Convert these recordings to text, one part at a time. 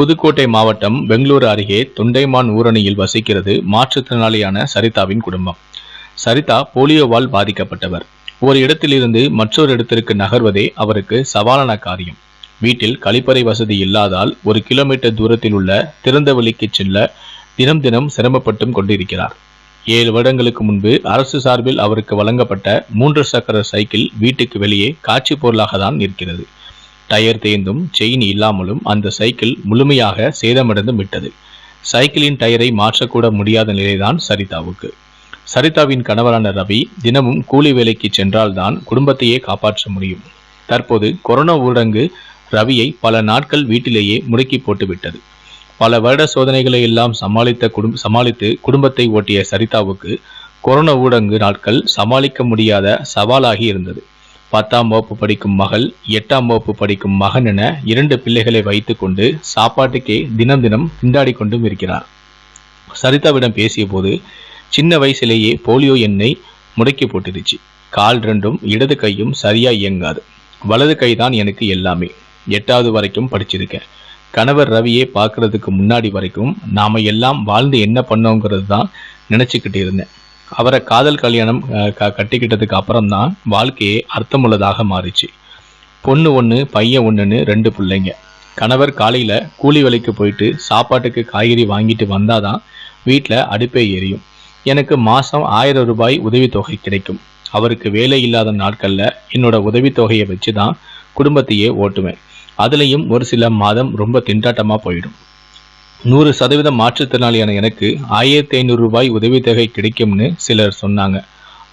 புதுக்கோட்டை மாவட்டம் பெங்களூரு அருகே தொண்டைமான் ஊரணியில் வசிக்கிறது மாற்றுத்திறனாளியான சரிதாவின் குடும்பம். சரிதா போலியோவால் பாதிக்கப்பட்டவர். ஒரு இடத்திலிருந்து மற்றொரு இடத்திற்கு நகர்வதே அவருக்கு சவாலான காரியம். வீட்டில் கழிப்பறை வசதி இல்லாதால் ஒரு கிலோமீட்டர் தூரத்தில் உள்ள திறந்தவெளிக்கு செல்ல தினம் தினம் சிரமப்பட்டும் கொண்டிருக்கிறார். ஏழு வருடங்களுக்கு முன்பு அரசு சார்பில் அவருக்கு வழங்கப்பட்ட மூன்று சக்கர சைக்கிள் வீட்டுக்கு வெளியே காட்சி பொருளாக தான் இருக்கிறது. டயர் தேய்ந்தும் செயின் இல்லாமலும் அந்த சைக்கிள் முழுமையாக சேதமடைந்து விட்டது. சைக்கிளின் டயரை மாற்றக்கூட முடியாத நிலைதான் சரிதாவுக்கு. சரிதாவின் கணவரான ரவி தினமும் கூலி வேலைக்கு சென்றால்தான் குடும்பத்தையே காப்பாற்ற முடியும். தற்போது கொரோனா ஊரடங்கு ரவியை பல நாட்கள் வீட்டிலேயே முடக்கி போட்டுவிட்டது. பல வருட சோதனைகளை எல்லாம் சமாளித்த குடும் சமாளித்து குடும்பத்தை ஓட்டிய சரிதாவுக்கு கொரோனா ஊரடங்கு நாட்கள் சமாளிக்க முடியாத சவாலாகி இருந்தது. பத்தாம் வகுப்பு படிக்கும் மகள் எட்டாம் வகுப்பு படிக்கும் மகன் என இரண்டு பிள்ளைகளை வைத்துக்கொண்டு சாப்பாட்டுக்கே தினம் தினம் திண்டாடி கொண்டும் இருக்கிறார். சரிதாவிடம் பேசிய போது சின்ன வயசிலேயே போலியோ எண்ணெய் முடக்கி போட்டுருச்சு கால் ரெண்டும் இடது கையும் சரியா இயங்காது. வலது கை தான் எனக்கு எல்லாமே. எட்டாவது வரைக்கும் படிச்சிருக்கேன். கணவர் ரவியை பார்க்கறதுக்கு முன்னாடி வரைக்கும் நாம எல்லாம் வாழ்ந்து என்ன பண்ணோங்கிறது தான் நினைச்சுக்கிட்டு இருந்தேன். அவரை காதல் கல்யாணம் க- கட்டிக்கிட்டதுக்கு அப்புறம் தான் வாழ்க்கையே அர்த்தமுள்ளதாக மாறிச்சு. பொண்ணு ஒன்று பையன் ஒன்றுன்னு ரெண்டு பிள்ளைங்க. கணவர் காலையில் கூலி வேலைக்கு போயிட்டு சாப்பாட்டுக்கு காய்கறி வாங்கிட்டு வந்தாதான் வீட்டில் அடுப்பே எரியும். எனக்கு மாதம் ஆயிரம் ரூபாய் உதவித்தொகை கிடைக்கும். அவருக்கு வேலை இல்லாத நாட்களில் என்னோட உதவித்தொகையை வச்சு தான் குடும்பத்தையே ஓட்டுவேன். அதுலேயும் ஒரு சில மாதம் ரொம்ப திண்டாட்டமாக போயிடும். நூறு சதவீதம் மாற்றுத்திறனாளியான எனக்கு ஆயிரத்தி ஐநூறு ரூபாய் உதவித்தொகை கிடைக்கும்னு சிலர் சொன்னாங்க.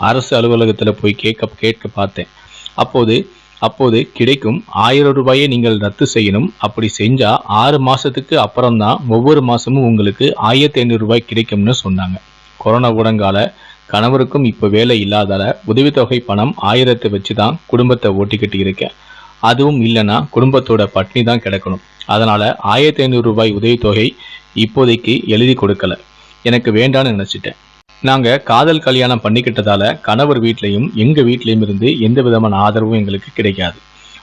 அரசு அலுவலகத்தில் போய் கேட்க கேட்க பார்த்தேன். அப்போது அப்போது கிடைக்கும் ஆயிரம் ரூபாயை நீங்கள் ரத்து செய்யணும். அப்படி செஞ்சால் ஆறு மாதத்துக்கு அப்புறம்தான் ஒவ்வொரு மாதமும் உங்களுக்கு ஆயிரத்தி ஐநூறு ரூபாய் கிடைக்கும்னு சொன்னாங்க. கொரோனா ஊடங்கால கணவருக்கும் இப்போ வேலை இல்லாதால உதவித்தொகை பணம் ஆயிரத்தை வச்சு தான் குடும்பத்தை ஓட்டிக்கிட்டு இருக்கேன். அதுவும் இல்லைன்னா குடும்பத்தோட பட்னி தான் கிடக்கணும். அதனால் ஆயிரத்தி ஐநூறு ரூபாய் உதவித்தொகை இப்போதைக்கு எழுதி கொடுக்கல. எனக்கு வேண்டான்னு நினச்சிட்டேன். நாங்கள் காதல் கல்யாணம் பண்ணிக்கிட்டதால கணவர் வீட்லேயும் எங்கள் வீட்லேயும் இருந்து எந்த விதமான ஆதரவும் எங்களுக்கு கிடைக்காது.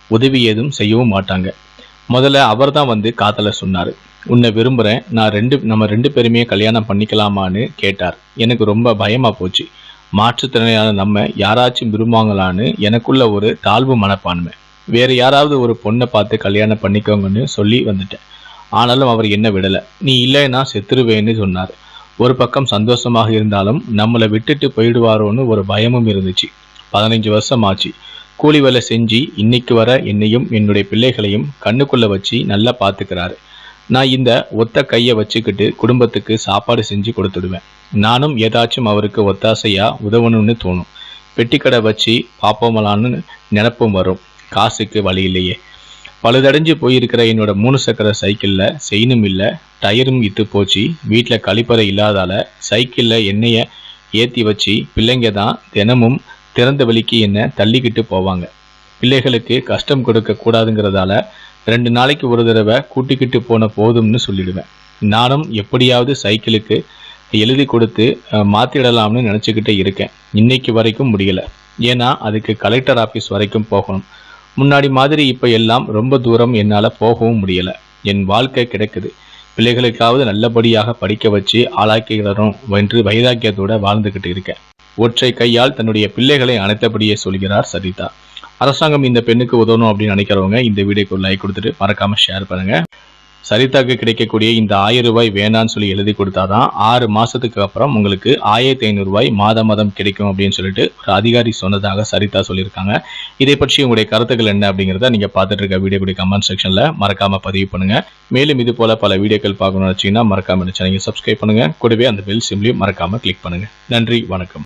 உதவி ஏதும் செய்யவும் மாட்டாங்க. முதல்ல அவர் தான் வந்து காதலை சொன்னார். உன்னை விரும்புகிறேன் நான் ரெண்டு நம்ம ரெண்டு பேருமே கல்யாணம் பண்ணிக்கலாமான்னு கேட்டார். எனக்கு ரொம்ப பயமாக போச்சு. மாற்றுத்திறனான நம்ம யாராச்சும் விரும்புவாங்களான்னு எனக்குள்ள ஒரு தாழ்வு மனப்பான்மை. வேறு யாராவது ஒரு பொண்ணை பார்த்து கல்யாணம் பண்ணிக்கோங்கன்னு சொல்லி வந்துட்டேன். ஆனாலும் அவர் என்ன விடலை. நீ இல்லைன்னா செத்துருவேன்னு சொன்னார். ஒரு பக்கம் சந்தோஷமாக இருந்தாலும் நம்மளை விட்டுட்டு போயிடுவாரோன்னு ஒரு பயமும் இருந்துச்சு. பதினஞ்சு வருஷம் ஆச்சு கூலி வேலை செஞ்சு இன்னைக்கு வர என்னையும் என்னுடைய பிள்ளைகளையும் கண்ணுக்குள்ள வச்சு நல்லா பார்த்துக்கிறாரு. நான் இந்த ஒத்த கையை வச்சுக்கிட்டு குடும்பத்துக்கு சாப்பாடு செஞ்சு கொடுத்துடுவேன். நானும் ஏதாச்சும் அவருக்கு ஒத்தாசையாக உதவணும்னு தோணும். பெட்டிக்கடை வச்சு பார்ப்போமலான்னு நினப்பும் வரும். காசுக்கு வழி இல்லையே. பழுதடைஞ்சு போயிருக்கிற என்னோட மூணு சக்கர சைக்கிளில் செயினும் இல்லை டயரும் இட்டு போச்சு. வீட்டில் கழிப்பறை இல்லாதால சைக்கிளில் எண்ணெயை ஏற்றி வச்சு பிள்ளைங்க தான் தினமும் திறந்த வழிக்கு என்னை தள்ளிக்கிட்டு போவாங்க. பிள்ளைகளுக்கு கஷ்டம் கொடுக்க கூடாதுங்கிறதால ரெண்டு நாளைக்கு ஒரு தடவை கூட்டிக்கிட்டு போன போதும்னு சொல்லிடுவேன். நானும் எப்படியாவது சைக்கிளுக்கு எழுதி கொடுத்து மாற்றிடலாம்னு நினச்சிக்கிட்டே இருக்கேன். இன்னைக்கு வரைக்கும் முடியலை. ஏன்னா அதுக்கு கலெக்டர் ஆஃபீஸ் வரைக்கும் போகணும். முன்னாடி மாதிரி இப்போ எல்லாம் ரொம்ப தூரம் என்னால் போகவும் முடியல. என் வாழ்க்கை கிடைக்குது. பிள்ளைகளுக்காவது நல்லபடியாக படிக்க வச்சு ஆளாக்கிடணும் என்று வைராக்கியத்தோட வாழ்ந்துக்கிட்டு இருக்கேன். ஒற்றை கையால் தன்னுடைய பிள்ளைகளை அனைத்தபடியே சொல்கிறார் சரிதா. அரசாங்கம் இந்த பெண்ணுக்கு உதவணும் அப்படின்னு நினைக்கிறவங்க இந்த வீடியோக்கு லைக் கொடுத்துட்டு மறக்காம ஷேர் பண்ணுங்க. சரிதாக்கு கிடைக்கக்கூடிய இந்த ஆயிரம் ரூபாய் வேணான்னு சொல்லி எழுதி கொடுத்தாதான் ஆறு மாசத்துக்கு அப்புறம் உங்களுக்கு ஆயிரத்தி ஐநூறு ரூபாய் மாதம் மாதம் கிடைக்கும் அப்படின்னு சொல்லிட்டு ஒரு அதிகாரி சொன்னதாக சரிதா சொல்லியிருக்காங்க. இதை பற்றி உங்களுடைய கருத்துக்கள் என்ன அப்படிங்கிறத நீங்க பார்த்துட்டு இருக்க வீடியோ கமெண்ட் செக்ஷன்ல மறக்காம பதிவு பண்ணுங்க. மேலும் இது போல பல வீடியோக்கள் பார்க்கணும்னு வச்சீங்கன்னா மறக்காம சேனலை சப்ஸ்கிரைப் பண்ணுங்க. கூடவே அந்த பெல் சிம்லையும் மறக்காம கிளிக் பண்ணுங்க. நன்றி வணக்கம்.